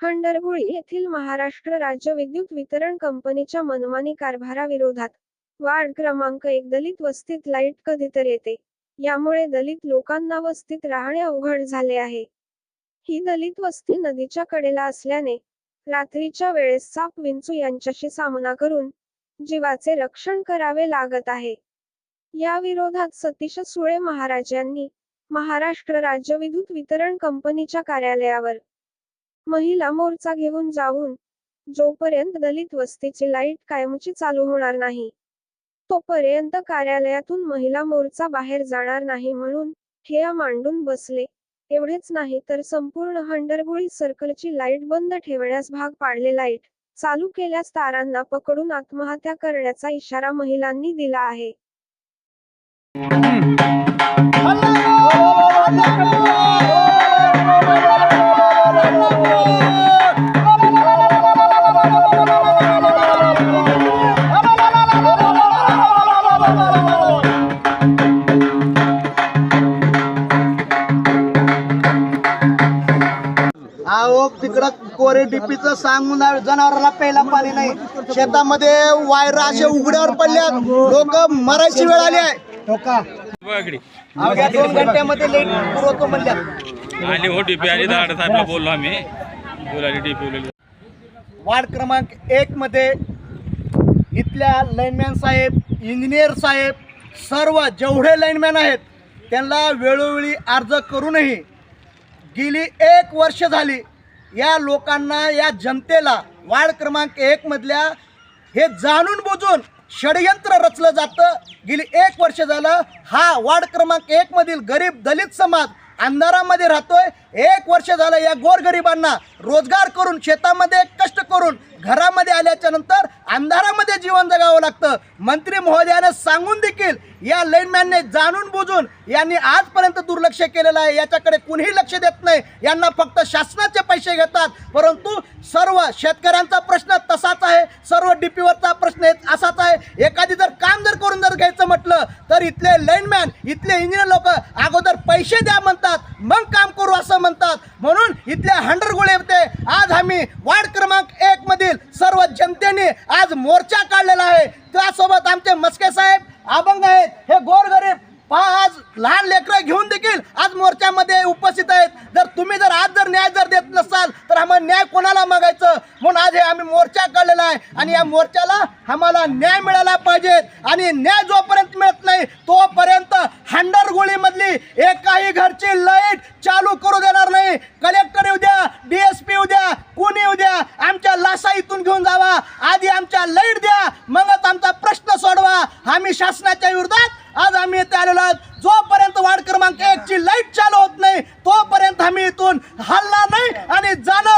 हंडरगुळी येथील महाराष्ट्र राज्य विद्युत वितरण कंपनीच्या मनमानी कारभाराविरोधात वार्ड क्रमांक एक दलित वस्तीत लाइट कधीतर येते. यामुळे दलित लोकांना वस्तीत राहणे अवघड झाले आहे. ही दलित वस्ती नदीच्या कडेला असल्याने रात्रीच्या वेळेस साप विंचू यांच्याशी सामना करून जीवाचे रक्षण करावे लागत आहे. या विरोधात सतीश सुळे महाराज यांनी महाराष्ट्र राज्य विद्युत वितरण कंपनीच्या कार्यालयावर महिला मोर्चा घेऊन जाऊन जोपर्यंत दलित वस्तीची लाइट कायमची चालू होणार नाही तोपर्यंत कार्यालयातून महिला मोर्चा बाहेर जाणार नाही म्हणून ठेया मांडून बसले. एवढेच नाही तर संपूर्ण हंडरगुळी सर्कलची लाइट बंद ठेवण्यास भाग पाडले. लाइट चालू केल्यास तारांना पकडून आत्महत्या करण्याचा इशारा महिलांनी दिला आहे. तिकडं कोरे डीपीचं सांगून जनावराला प्यायला पाणी नाही. शेतामध्ये वायर असे उघड्यावर पडल्यात. लोक मरायची वेळ आली आहे. अवघ्या दोन घंट्यामध्ये लेट पुरवतो म्हणल्यात. आली हो डीपी साहेबला बोललो आम्ही. बोलाली डीपी वार्ड क्रमांक एक मध्ये इथल्या लाईनमॅन साहेब इंजिनियर साहेब सर्व जेवढे लाईनमॅन आहेत त्यांना वेळोवेळी अर्ज करूनही गेली एक वर्ष झाली या लोकांना या जनतेला वार्ड क्रमांक एकमधल्या हे जाणून बुजून षडयंत्र रचलं जातं. गेली एक वर्ष झालं हा वार्ड क्रमांक एकमधील गरीब दलित समाज अंधारामध्ये राहतोय. एक वर्ष झालं या गोरगरिबांना रोजगार करून शेतामध्ये कष्ट करून घरामध्ये आल्याच्यानंतर अंधारामध्ये जीवन जगावं लागतं. मंत्री महोदयानं सांगून देखील या लाईनमॅनने जाणून बुजून यांनी आजपर्यंत दुर्लक्ष केलेलं आहे. याच्याकडे कुणीही लक्ष देत नाही. यांना फक्त शासनाचे पैसे घेतात. परंतु सर्व शेतकऱ्यांचा प्रश्न तसाच आहे. सर्व डीपीवरचा प्रश्न असाच आहे. एखादी जर करून जर घ्यायचं म्हटलं तर इथले लाईनमॅन इथले इंजिनियर लोक अगोदर पैसे द्या म्हणतात मग काम करू असं म्हणतात. म्हणून इथले हंडरगुळे होते. आज आम्ही वार्ड क्रमांक एक मधील सर्व जनतेने आज मोर्चा काढलेला आहे. त्यासोबत आमचे मस्के साहेब अभंग आहेत हे गोरगरीब पहा आज लहान लेकरं घेऊन देखील आज मोर्चामध्ये उपस्थित आहेत जर तुम्ही जर आज जर न्याय जर देत नसाल तर आम्हाला न्याय कोणाला मागायचं? म्हणून आज हे आम्ही मोर्चा काढलेला आहे. आणि या मोर्चाला आम्हाला न्याय मिळाला पाहिजे. आणि न्याय जोपर्यंत मिळत नाही तोपर्यंत हंडरगोळीमधली एकाही घरची लाइट चालू करू देणार नाही. कलेक्टर येऊ द्या डीएसपी येऊ द्या कोणी येऊ द्या आमच्या लासा इथून घेऊन जावा. आधी आमच्या लाइट द्या मगच आमचा प्रश्न सोडवा. आम्ही शासनाच्या विरोधात आज आम्ही येथे आलेलो आहोत. जोपर्यंत वार्ड क्रमांक एक ची लाइट चालू जखमीतून हल्ला नाही आणि जाणं